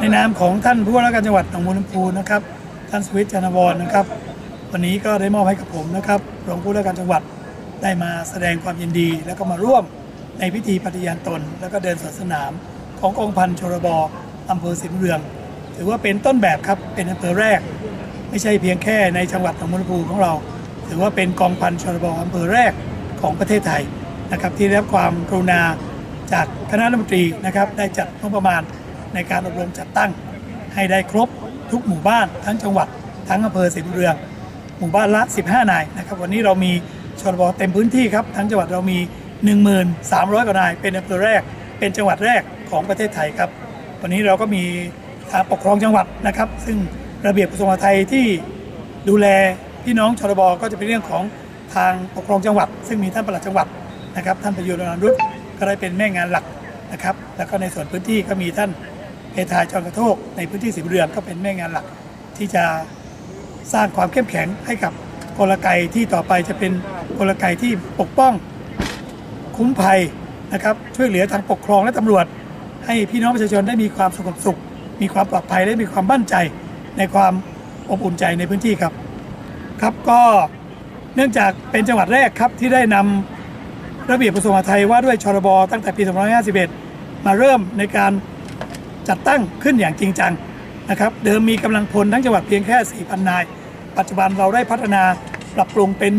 ในนามของท่านผู้ว่าราชการจังหวัดหนองบัวลำพูนะครับท่านสวิตจันทวรนะครับ วันนี้ก็ได้มอบให้กับผมนะครับรองผู้ว่าราชการจังหวัดได้มาแสดงความยินดี แล้วก็มาร่วมในพิธีปฏิญาณตน แล้วก็เดินสวนสนามของกองพันชรบอำเภอสิงห์เรือง ถือว่าเป็นต้นแบบครับเป็นอำเภอแรก ไม่ใช่เพียงแค่ในจังหวัดหนองบัวลำพูของเรา ถือว่าเป็นกองพันชรบอำเภอแรกของประเทศไทยนะครับที่ได้รับความกรุณาจากคณะรัฐมนตรีนะครับได้จัดงบประมาณ ในการอบรมจัดตั้ง ให้ได้ครบทุกหมู่บ้านทั้งจังหวัด ทั้งอำเภอสิบุรีเรือง หมู่บ้านละ 15 นายนะครับวันนี้เรามีชนบเต็มพื้นที่ครับทั้งจังหวัดเรามี 1300 กว่านาย เป็นอำเภอแรก เป็นจังหวัดแรกของประเทศไทยครับ วันนี้เราก็มีทางปกครองจังหวัดนะครับ ซึ่งระเบียบกระทรวงมหาดไทยที่ดูแลพี่น้องชนบก็จะเป็นเรื่องของทางปกครองจังหวัด ซึ่งมีท่านปลัดจังหวัดนะครับท่านประยุทธ์รนันรุก็ได้เป็นแม่งานหลักนะครับ แล้วก็ในส่วนพื้นที่ก็มีท่าน เพทายจอนกระโทกในพื้นที่สีบุรีเรืองก็เป็นแม่งานหลัก ที่จะสร้างความเข้มแข็งให้กับกลไกที่ต่อไปจะเป็นกลไกที่ปกป้องคุ้มภัยนะครับช่วยเหลือทางปกครองและตำรวจ ให้พี่น้องประชาชนได้มีความสงบสุข มีความปลอดภัยและมีความมั่นใจ ในความอบอุ่นใจในพื้นที่ครับ ครับก็เนื่องจากเป็นจังหวัดแรกครับที่ได้นำระเบียบกระทรวงมหาดไทยว่าด้วยชรบตั้งแต่ปี 2551 มาเริ่มในการ จัดตั้งขึ้นอย่างจริงจังนะครับเดิมมีกำลังพลทั้งจังหวัดเพียงแค่ 4,000 นาย ปัจจุบันเราได้พัฒนาปรับปรุงเป็น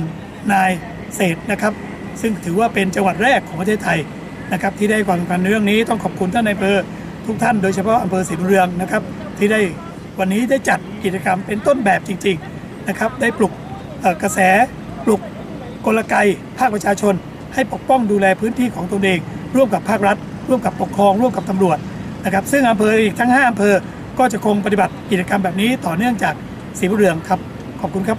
10,000 นายเศษนะครับ ซึ่งถือว่าเป็นจังหวัดแรกของประเทศไทยนะครับที่ได้ความสำคัญในเรื่องนี้ต้องขอบคุณท่านนายอำเภอทุกท่านโดยเฉพาะอำเภอศรีบุญเรืองนะครับที่ได้วันนี้ได้จัดกิจกรรมเป็นต้นแบบจริงๆนะครับได้ปลุกกระแสปลุกกลไกภาคประชาชน ให้ปกป้องดูแลพื้นที่ของตนเอง ร่วมกับภาครัฐ ร่วมกับปกครอง ร่วมกับตำรวจ นะครับซึ่งอำเภออีกทั้ง 5อำเภอก็จะคงปฏิบัติกิจกรรมแบบนี้ต่อเนื่องจากสีบุญเรืองครับ ขอบคุณครับ